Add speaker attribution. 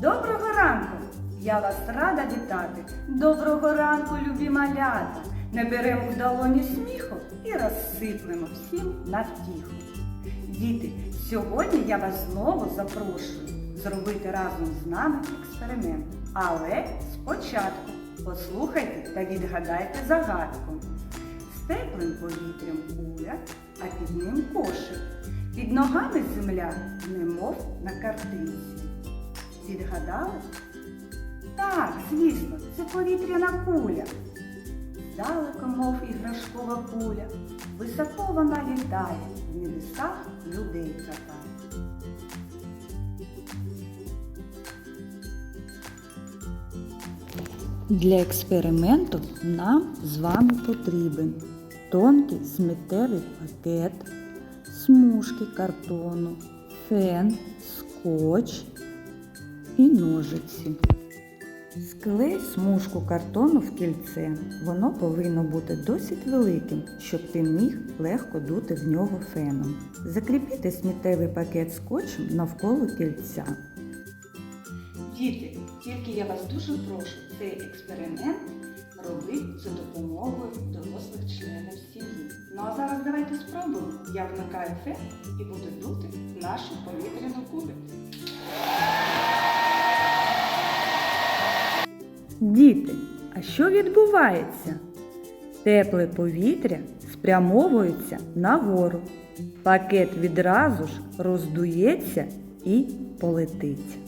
Speaker 1: Доброго ранку! Я вас рада вітати. Доброго ранку, любі малята. Не беремо в долоні сміху і розсиплемо всім на втіху. Діти, сьогодні я вас знову запрошую зробити разом з нами експеримент. Але спочатку послухайте та відгадайте загадку. З теплим повітрям куля, а під ним кошик. Під ногами земля, немов на картинці. Відгадали? Так, звісно, це повітряна куля. Далеко, мов іграшкова куля, високо вона літає, в небесах людей катає.
Speaker 2: Для експерименту нам з вами потрібен тонкий сметевий пакет, смужки картону, фен, скотч і ножиці. Склей смужку картону в кільце. Воно повинно бути досить великим, щоб ти міг легко дути в нього феном. Закріпіти сметевий пакет скотчем навколо кільця.
Speaker 1: Діти, тільки я вас дуже прошу цей експеримент робити за допомогою дорослих членів сім'ї. Ну а зараз давайте спробуємо. Я вмикаю фен і буду дути нашу повітряну кулю.
Speaker 2: Діти, а що відбувається? Тепле повітря спрямовується нагору. Пакет відразу ж роздується і полетить.